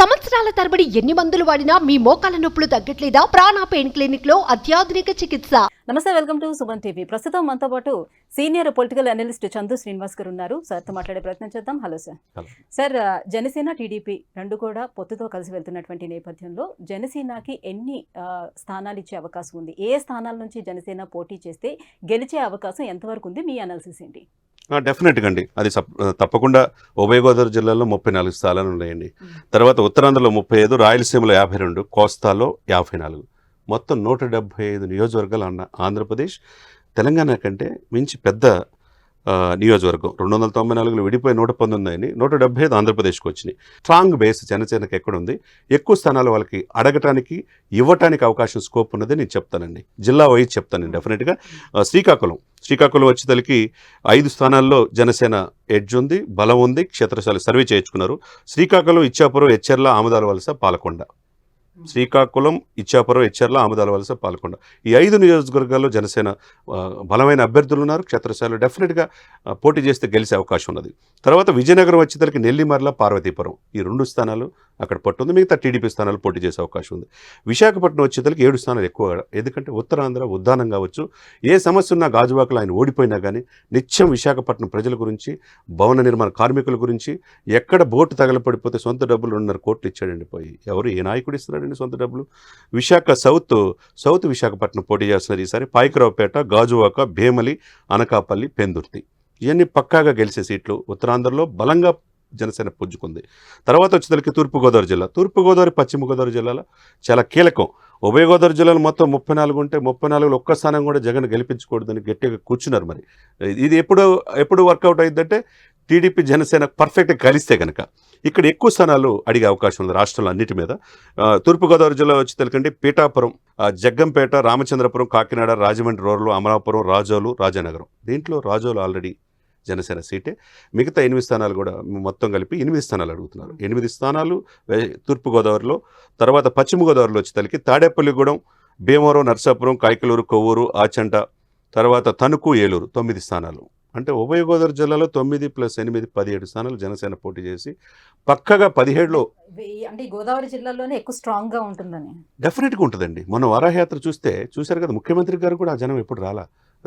సంవత్సరాల తరబడి ఎన్ని మందులు వాడినా మీ మోకాల నొప్పులు తగ్గట్లేదా? ప్రాణ పెయిన్ క్లినిక్లో అత్యాధునిక చికిత్స. నమస్తే వెల్కమ్ టు సుమన్ టీవీ. ప్రస్తుతం మనతో పాటు senior political analyst Chandu Srinivas గారు ఉన్నారు. సార్తో మాట్లాడే ప్రయత్నం చేద్దాం. Hello sir. Sir Janasena TDP రెండు కూడా పొత్తుతో కలిసి వెళ్తున్నటువంటి నేపథ్యంలో జనసేనకి ఎన్ని స్థానాలు ఇచ్చే అవకాశం ఉంది? ఏ స్థానాల నుంచి జనసేన పోటీ చేస్తే గెలిచే అవకాశం ఎంతవరకు ఉంది? మీ అనాలిసిస్ ఏంటి? డెఫినెట్గా అండి. అది తప్పకుండా ఉభయ గోదావరి జిల్లాలో ముప్పై నాలుగు స్థానాలు ఉన్నాయండి. తర్వాత ఉత్తరాంధ్రలో ముప్పై ఐదు రాయలసీమలో యాభై రెండు కోస్తాలో యాభై నాలుగు. మొత్తం నూట డెబ్బై ఐదు నియోజకవర్గాలు అన్న ఆంధ్రప్రదేశ్. తెలంగాణ కంటే మించి పెద్ద నియోజకవర్గం. రెండు వందల తొంభై నాలుగులో విడిపోయి నూట పంతొమ్మిది అయినాయి నూట డెబ్బై ఐదు ఆంధ్రప్రదేశ్కి వచ్చినాయి. స్ట్రాంగ్ బేస్ జనసేనకి ఎక్కడ ఉంది ఎక్కువ స్థానాలు వాళ్ళకి అడగటానికి ఇవ్వటానికి అవకాశం స్కోప్ ఉన్నది నేను చెప్తానండి. జిల్లా వైజ్ చెప్తానండి డెఫినెట్గా. శ్రీకాకుళం. శ్రీకాకుళం వచ్చేతలకి ఐదు స్థానాల్లో జనసేన ఎడ్జ్ ఉంది బలం ఉంది క్షేత్రశాల సర్వే చేయించుకున్నారు. శ్రీకాకుళం ఇచ్చాపురం ఎచ్చెర్ల ఆమదాల వలస పాలకొండ. శ్రీకాకుళం ఇచ్చాపురం ఎచ్చెర్ల ఆముదాల వలస పాల్గొండ. ఈ ఐదు నియోజకవర్గాల్లో జనసేన బలమైన అభ్యర్థులు ఉన్నారు. క్షేత్రస్థాయిలో డెఫినెట్గా పోటీ చేస్తే గెలిచే అవకాశం ఉన్నది. తర్వాత విజయనగరం వచ్చేతలకి నెల్లిమర్ల పార్వతీపురం. ఈ రెండు స్థానాలు అక్కడ పట్టుంది. మిగతా టీడీపీ స్థానాలు పోటీ చేసే అవకాశం ఉంది. విశాఖపట్నం వచ్చేతలకి ఏడు స్థానాలు ఎక్కువ. ఎందుకంటే ఉత్తరాంధ్ర ఉద్దానం కావచ్చు. ఏ సమస్య ఉన్నా గాజువాకలు ఆయన ఓడిపోయినా కానీ నిత్యం విశాఖపట్నం ప్రజల గురించి భవన నిర్మాణ కార్మికుల గురించి ఎక్కడ బోటు తగలపడిపోతే సొంత డబ్బులు రెండున్నర కోట్లు ఇచ్చాడండి పోయి. ఎవరు ఏ నాయకుడు ఇస్తున్నాడండి సొంత డబ్బులు. విశాఖ సౌత్ సౌత్ విశాఖపట్నం పోటీ చేస్తున్నారు ఈసారి. పాయకరావుపేట గాజువాక భీమలి అనకాపల్లి పెందుర్తి. ఇవన్నీ పక్కాగా గెలిచే సీట్లు ఉత్తరాంధ్రలో బలంగా జనసేన పుంజుకుంది. తర్వాత వచ్చేసరికి తూర్పుగోదావరి జిల్లా. తూర్పుగోదావరి పశ్చిమ గోదావరి జిల్లాలో చాలా కీలకం. ఉభయ గోదావరి జిల్లాలో మొత్తం ముప్పై నాలుగు ఉంటే ముప్పై నాలుగులో ఒక్క స్థానం కూడా జగన్ గెలిపించకూడదని గట్టిగా కూర్చున్నారు మరి. ఇది ఎప్పుడు ఎప్పుడు వర్కౌట్ అయిందంటే టీడీపీ జనసేన పర్ఫెక్ట్గా కలిస్తే కనుక ఇక్కడ ఎక్కువ స్థానాలు అడిగే అవకాశం ఉంది రాష్ట్రంలో అన్నిటి మీద. తూర్పుగోదావరి జిల్లా వచ్చి తెలుకంటే పీఠాపురం ఆ, జగ్గంపేట రామచంద్రపురం కాకినాడ రాజమండ్రి రోడ్లు అమలాపురం రాజోలు రాజానగరం. దీంట్లో రాజోలు ఆల్రెడీ జనసేన సీటే. మిగతా ఎనిమిది స్థానాలు కూడా మొత్తం కలిపి ఎనిమిది స్థానాలు అడుగుతున్నారు. ఎనిమిది స్థానాలు వే- తూర్పుగోదావరిలో తర్వాత పశ్చిమ గోదావరిలో వచ్చి తలికి తాడేపల్లిగూడెం భీమవరం నర్సాపురం కాయకలూరు కొవ్వూరు ఆచంట తర్వాత తణుకు ఏలూరు తొమ్మిది స్థానాలు. అంటే ఉభయ గోదావరి జిల్లాలో తొమ్మిది ప్లస్ ఎనిమిది పదిహేడు స్థానాలు జనసేన పోటీ చేసి పక్కగా పదిహేడులో అంటే గోదావరి జిల్లాలోనే ఎక్కువ స్ట్రాంగ్గా ఉంటుందని. డెఫినెట్గా ఉంటుందండి. మన వరాహయాత్ర చూస్తే చూశారు కదా ముఖ్యమంత్రి గారు కూడా ఆ జనం ఎప్పుడు రాలా?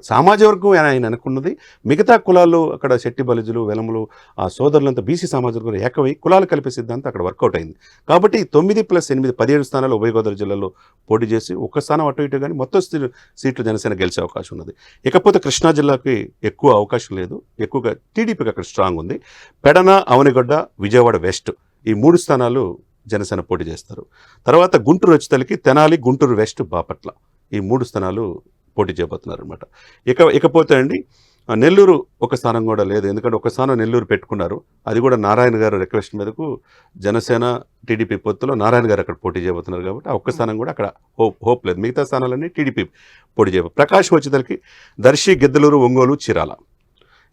సామాజిక వర్గం ఆయన అనుకున్నది. మిగతా కులాలు అక్కడ శెట్టి బలిజులు వెలములు ఆ సోదరులంతా బీసీ సామాజిక వర్గం ఏకమై కులాలు కలిపే సిద్ధాంతం అక్కడ వర్కౌట్ అయింది. కాబట్టి తొమ్మిది ప్లస్ ఎనిమిది పదిహేడు స్థానాలు ఉభయ గోదావరి జిల్లాలో పోటీ చేసి ఒక్క స్థానం అటు ఇటు కానీ మొత్తం సీట్లు జనసేన గెలిచే అవకాశం ఉన్నది. ఇకపోతే కృష్ణా జిల్లాకి ఎక్కువ అవకాశం లేదు. ఎక్కువగా టీడీపీకి అక్కడ స్ట్రాంగ్ ఉంది. పెడన అవనిగడ్డ విజయవాడ వెస్ట్ ఈ మూడు స్థానాలు జనసేన పోటీ చేస్తారు. తర్వాత గుంటూరు వచ్చేతలకి తెనాలి గుంటూరు వెస్ట్ బాపట్ల ఈ మూడు స్థానాలు పోటీ చేయబోతున్నారు అనమాట ఇక ఇకపోతే అండి ఆ, నెల్లూరు ఒక స్థానం కూడా లేదు. ఎందుకంటే ఒక స్థానం నెల్లూరు పెట్టుకున్నారు. అది కూడా నారాయణ గారు రిక్వెస్ట్ మీదకు జనసేన టీడీపీ పొత్తులో నారాయణ గారు అక్కడ పోటీ చేయబోతున్నారు కాబట్టి ఆ ఒక్క స్థానం కూడా అక్కడ హోప్ హోప్ లేదు. మిగతా స్థానాలన్నీ టీడీపీ పోటీ చేయ ప్రకాశం వచ్చేదానికి దర్శి గిద్దలూరు ఒంగోలు చీరాల.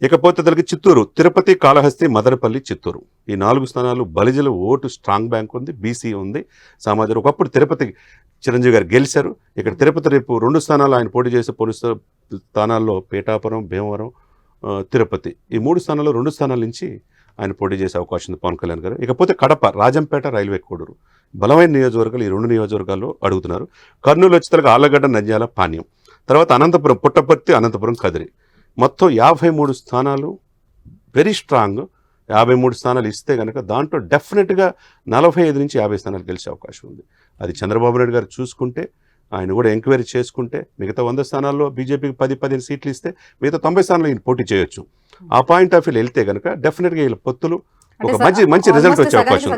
ఇకపోతే తనకి చిత్తూరు తిరుపతి కాళహస్తి మదనపల్లి చిత్తూరు. ఈ నాలుగు స్థానాలు బలిజల ఓటు స్ట్రాంగ్ బ్యాంక్ ఉంది బీసీ ఉంది సమాజం ఒకప్పుడు తిరుపతి చిరంజీవి గారు గెలిచారు. ఇక్కడ తిరుపతి రేపు రెండు స్థానాలు ఆయన పోటీ చేసే పోలీసు స్థానాల్లో పీఠాపురం భీమవరం తిరుపతి. ఈ మూడు స్థానాల్లో రెండు స్థానాల నుంచి ఆయన పోటీ చేసే అవకాశం ఉంది పవన్ కళ్యాణ్ గారు. ఇకపోతే కడప రాజంపేట రైల్వే కోడూరు. బలమైన నియోజకవర్గాలు ఈ రెండు నియోజకవర్గాల్లో అడుగుతున్నారు. కర్నూలు వచ్చేసరికి ఆళ్ళగడ్డ నంద్యాల పానీయం తర్వాత అనంతపురం పుట్టపర్తి అనంతపురం కదిరి. మొత్తం యాభై మూడు స్థానాలు వెరీ స్ట్రాంగ్ యాభై మూడు స్థానాలు ఇస్తే కనుక దాంట్లో డెఫినెట్గా నలభై ఐదు నుంచి యాభై స్థానాలు గెలిచే అవకాశం ఉంది. అది చంద్రబాబు నాయుడు గారు చూసుకుంటే ఆయన కూడా ఎంక్వైరీ చేసుకుంటే మిగతా వంద స్థానాల్లో బీజేపీకి పది పదిహేను సీట్లు ఇస్తే మిగతా తొంభై స్థానాలు ఈయన పోటీ చేయొచ్చు. ఆ పాయింట్ ఆఫ్ వ్యూ వెళ్తే కనుక డెఫినెట్గా వీళ్ళ పొత్తులు ఒక మంచి మంచి రిజల్ట్ వచ్చే అవకాశం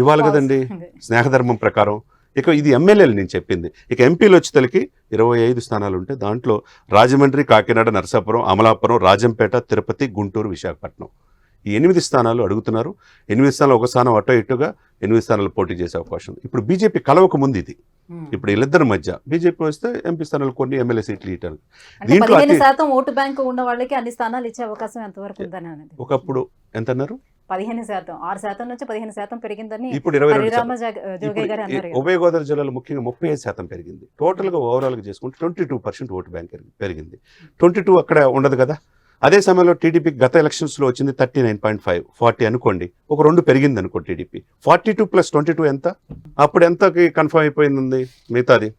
ఇవ్వాలి కదండి స్నేహధర్మం ప్రకారం. ఇక ఇది ఎమ్మెల్యేలు నేను చెప్పింది. ఇక ఎంపీలు వచ్చేతలకి ఇరవై ఐదు స్థానాలు ఉంటే దాంట్లో రాజమండ్రి కాకినాడ నరసాపురం అమలాపురం రాజంపేట తిరుపతి గుంటూరు విశాఖపట్నం. ఈ ఎనిమిది స్థానాలు అడుగుతున్నారు. ఎనిమిది స్థానాలు ఒక స్థానం అటో ఇటుగా ఎనిమిది స్థానాలు పోటీ చేసే అవకాశం ఉంది. ఇప్పుడు బీజేపీ కలవక ముందు ఇది. ఇప్పుడు వీళ్ళిద్దరి మధ్య బీజేపీ వస్తే ఎంపీ స్థానాలు కొన్ని ఎమ్మెల్యే సీట్లు ఇవ్వటారు అంటే దీంట్లో శాతం ఓటు బ్యాంకు ఉన్న వాళ్ళకి అన్ని స్థానాలు ఇచ్చే అవకాశం ఎంతవరకు ఒకప్పుడు ఎంత అన్నారు పదిహేను శాతం. ఆరు శాతం నుంచి పదిహేను శాతం పెరిగిందని ఇప్పుడు ఇరవై ఉభయ గోదావరి జిల్లాలో ముఖ్యంగా ముప్పై ఐదు శాతం పెరిగింది. టోటల్గా ఓవరాల్గా చేసుకుంటే twenty two percent vote bank పెరిగి- పెరిగింది. ట్వంటీ టూ అక్కడ ఉండదు కదా? అదే సమయంలో టీడీపీ గత ఎలక్షన్స్లో వచ్చింది thirty nine point five forty అనుకోండి. ఒక రెండు పెరిగింది అనుకో TDP. Forty two plus twenty two ఎంత? అప్పుడు ఎంతకి కన్ఫర్మ్ అయిపోయింది? మిగతాది?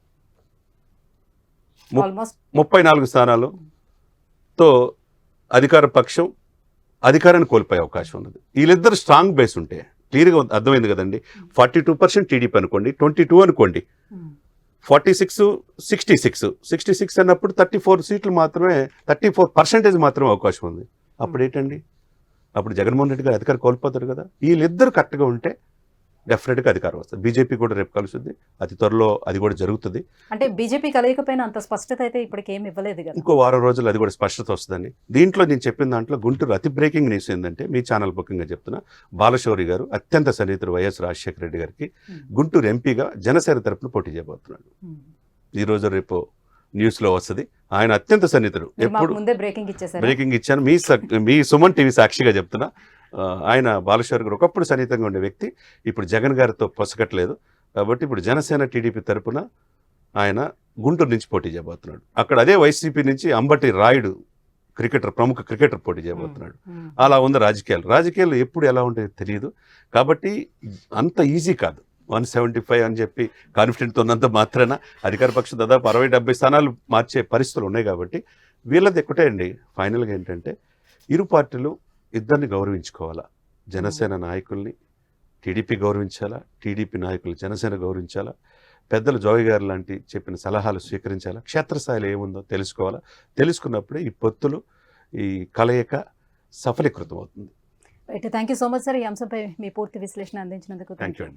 ముప్పై నాలుగు స్థానాలతో అధికార పక్షం అధికారాన్ని కోల్పోయే అవకాశం ఉన్నది. వీళ్ళిద్దరు స్ట్రాంగ్ బేస్ ఉంటే క్లియర్గా అర్థమైంది కదండి. ఫార్టీ టూ పర్సెంట్ టీడీపీ అనుకోండి ట్వంటీ టూ అనుకోండి forty six sixty six. Sixty six అన్నప్పుడు థర్టీ ఫోర్ సీట్లు మాత్రమే థర్టీ ఫోర్ పర్సెంటేజ్ మాత్రమే అవకాశం ఉంది. అప్పుడు ఏంటండి అప్పుడు జగన్మోహన్ రెడ్డి గారు అధికారం కోల్పోతారు కదా. వీళ్ళిద్దరు కరెక్ట్గా ఉంటే డెఫినెట్గా అధికారం వస్తుంది. బీజేపీ కూడా రేపు కలుస్తుంది. అతి త్వరలో అది కూడా జరుగుతుంది. అంటే బీజేపీ కలయికపోయినా అంత స్పష్టత అయితే ఇప్పటికి ఏమి ఇవ్వలేదు ఇంకో వారం రోజులు అది కూడా స్పష్టత వస్తుందండి. దీంట్లో నేను చెప్పిన దాంట్లో గుంటూరు అతి బ్రేకింగ్ న్యూస్ ఏంటంటే మీ ఛానల్ బుకింగ్గా చెప్తున్నా బాలశౌరి గారు అత్యంత సన్నిహితుడు వైఎస్ రాజశేఖర రెడ్డి గారికి గుంటూరు ఎంపీగా జనసేన తరపున పోటీ చేయబోతున్నాడు. ఉమ్. ఈ రోజు రేపు న్యూస్లో వస్తుంది. ఆయన అత్యంత సన్నిహితుడు. ఎప్పుడు ముందే బ్రేకింగ్ ఇచ్చాను. మీ మీ సుమన్ టీవీ సాక్షిగా చెప్తున్నా. ఆయన బాలశౌరి గారు ఒకప్పుడు సన్నిహితంగా ఉండే వ్యక్తి. ఇప్పుడు జగన్ గారితో పొసగట్లేదు. కాబట్టి ఇప్పుడు జనసేన టీడీపీ తరపున ఆయన గుంటూరు నుంచి పోటీ చేయబోతున్నాడు. అక్కడ అదే వైసీపీ నుంచి అంబటి రాయుడు క్రికెటర్ ప్రముఖ క్రికెటర్ పోటీ చేయబోతున్నాడు. అలా ఉంది రాజకీయాలు. రాజకీయాలు ఎప్పుడు ఎలా ఉంటాయో తెలియదు కాబట్టి అంత ఈజీ కాదు. వన్ సెవెంటీ ఫైవ్ అని చెప్పి కాన్ఫిడెంట్తో ఉన్నంత మాత్రాన అధికార పక్షం దాదాపు అరవై డెబ్బై స్థానాలు మార్చే పరిస్థితులు ఉన్నాయి కాబట్టి వీళ్ళది ఒకటే అండి. ఫైనల్గా ఏంటంటే ఇరు పార్టీలు ఇద్దరిని గౌరవించుకోవాలా? జనసేన నాయకుల్ని టీడీపీ గౌరవించాలా? టీడీపీ నాయకులు జనసేన గౌరవించాలా? పెద్దలు జోగి గారు లాంటి చెప్పిన సలహాలు స్వీకరించాలా? క్షేత్రస్థాయిలో ఏముందో తెలుసుకోవాలా? తెలుసుకున్నప్పుడే ఈ పొత్తులు ఈ కలయిక సఫలీకృతం అవుతుంది thank you so much sir. ఈ అంశంపై మీ పూర్తి విశ్లేషణ అందించినందుకు థ్యాంక్ యూ అండి.